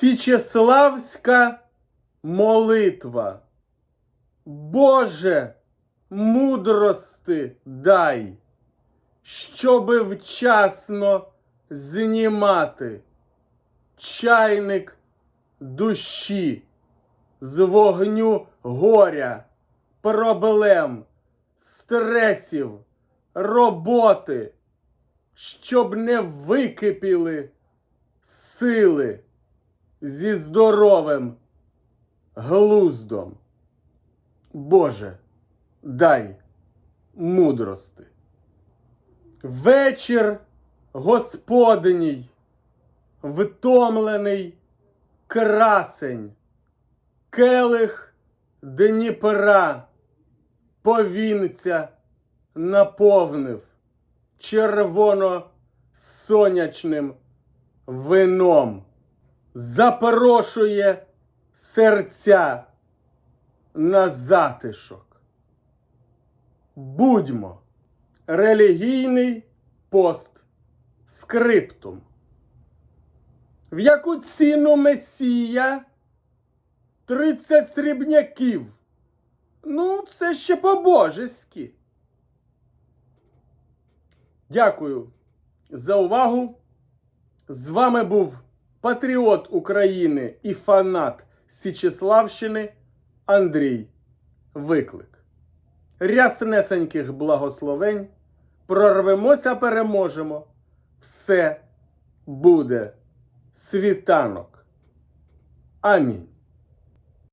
Січеславська молитва. Боже, мудрости дай, щоби вчасно знімати чайник душі з вогню горя, проблем, стресів, роботи, щоб не википіли сили зі здоровим глуздом. Боже, дай мудрости. Вечір Господній, втомлений красень, келих Дніпра, повінця наповнив червоно-сонячним вином, запрошує серця на затишок. Будьмо релігійний пост скриптум. В яку ціну месія? 30 срібняків. Ну, це ще по-божески. Дякую за увагу. З вами був патріот України і фанат Січеславщини Андрій Виклик. Ряснесеньких благословень. Прорвемося, переможемо. Все буде світанок. Амінь.